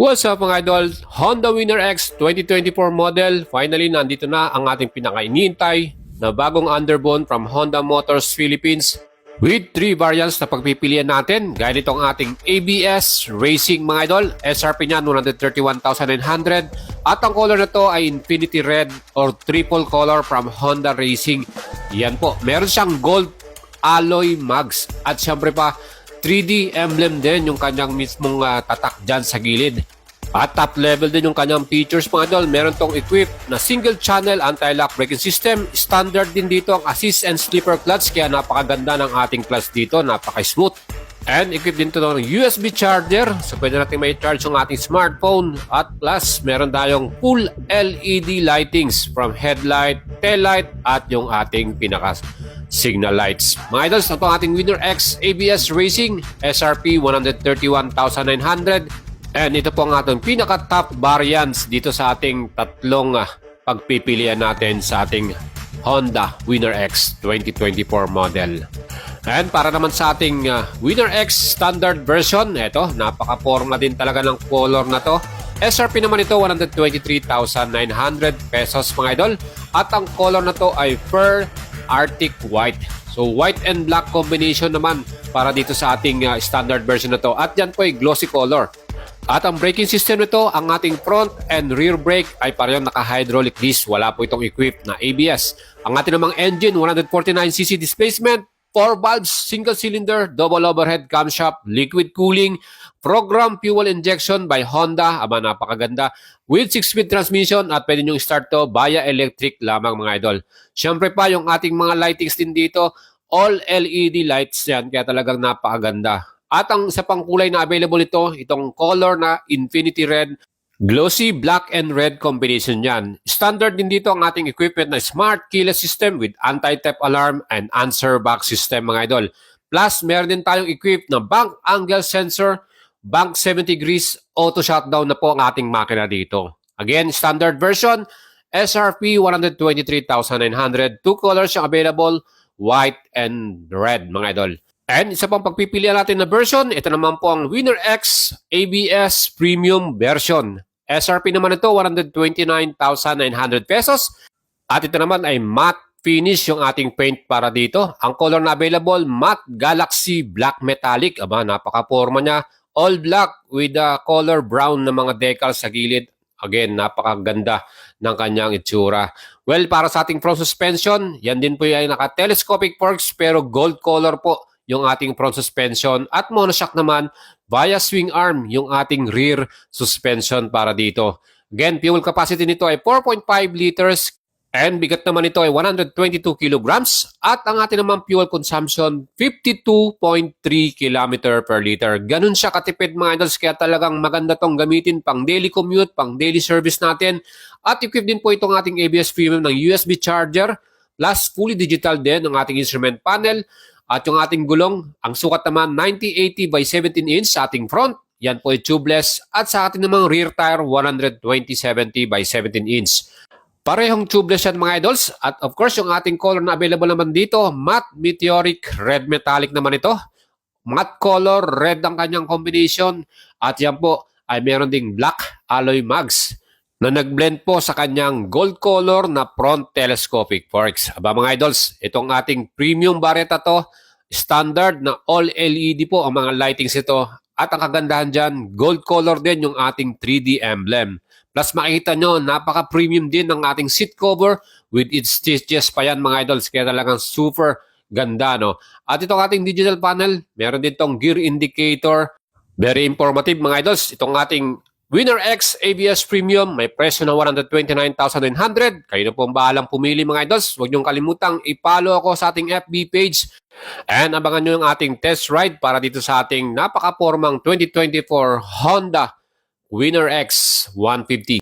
What's up mga idol? Honda Winner X 2024 model. Finally, nandito na ang ating pinakainintay na bagong underbone from Honda Motors Philippines with three variants na pagpipilian natin. Gaya nitong ating ABS Racing mga idol. SRP niya 131,900 at ang color na to ay Infinity Red or triple color from Honda Racing. Yan po. Meron siyang gold alloy mags at syempre pa 3D emblem din yung kanyang mismong ah, tatak dyan sa gilid. At top level din yung kanyang features mga idol. Meron tong equipped na single channel anti-lock braking system. Standard din dito ang assist and slipper clutch kaya napakaganda ng ating clutch dito. Napaka-smooth. And equipped din to ng USB charger. So pwede natin may charge yung ating smartphone. At plus, meron tayong full LED lightings from headlight, tail light at yung ating pinaka signal lights. Mga idols, ito ang ating Winner X ABS Racing SRP 131,900 and ito po ang ating pinaka-top variants dito sa ating tatlong ah, pagpipilian natin sa ating Honda Winner X 2024 model. And para naman sa ating ah, Winner X standard version, ito, napaka-forma din talaga ng color na to. SRP naman ito, 123,900 pesos mga idol. At ang color na to ay Fur Arctic White. So white and black combination naman para dito sa ating uh, standard version na to. At yan po ay glossy color. At ang braking system nito, ang ating front and rear brake ay parehong naka-hydraulic disc. Wala po itong equipped na ABS. Ang ating namang engine, 149cc displacement, 4 valves, single cylinder, double overhead camshaft, liquid cooling, program fuel injection by Honda. Aba, napakaganda. With 6-speed transmission at pwede nyo start to via electric lamang mga idol. Siyempre pa, yung ating mga lightings din dito, all LED lights yan, kaya talagang napakaganda. At ang isa pang kulay na available ito, itong color na Infinity Red, glossy black and red combination yan. Standard din dito ang ating equipment na smart keyless system with anti-theft alarm and answer back system mga idol. Plus, meron din tayong equipped na bank angle sensor, bank 70 degrees auto shutdown na po ang ating makina dito. Again, standard version, SRP 123,900. Two colors yung available, white and red mga idol. And isa pang pagpipilian natin na version, ito naman po ang Winner X ABS Premium version. SRP naman ito, 129,900 pesos. At ito naman ay matte finish yung ating paint para dito. Ang color na available, matte Galaxy Black Metallic. Aba, napaka-forma niya. All black with the color brown na mga decals sa gilid. Again, napakaganda ng kanyang itsura. Well, para sa ating front suspension, yan din po yung naka-telescopic forks pero gold color po yung ating front suspension at monoshock naman via swing arm yung ating rear suspension para dito. Again, fuel capacity nito ay 4.5 liters and bigat naman ito ay 122 kilograms at ang ating naman fuel consumption 52.3 km per liter. Ganun siya katipid mga idols kaya talagang maganda tong gamitin pang daily commute, pang daily service natin at equipped din po itong ating ABS Premium ng USB charger plus fully digital din ang ating instrument panel at yung ating gulong, ang sukat naman 9080 by 17 inch sa ating front. Yan po ay tubeless. At sa ating namang rear tire, 12070 by 17 inch. Parehong tubeless yan mga idols. At of course, yung ating color na available naman dito, matte meteoric red metallic naman ito. Matte color, red ang kanyang combination. At yan po ay meron ding black alloy mags na nag-blend po sa kanyang gold color na front telescopic forks. Aba mga idols, itong ating premium bareta to, standard na all LED po ang mga lightings ito. At ang kagandahan dyan, gold color din yung ating 3D emblem. Plus makikita nyo, napaka-premium din ng ating seat cover with its stitches pa yan mga idols. Kaya talagang super ganda no. At itong ating digital panel, meron din tong gear indicator. Very informative mga idols. Itong ating Winner X ABS Premium, may presyo na 129,900. Kayo na po ang bahalang pumili mga idols. Huwag niyong kalimutang i-follow ako sa ating FB page. And abangan niyo yung ating test ride para dito sa ating napaka-formang 2024 Honda Winner X 150.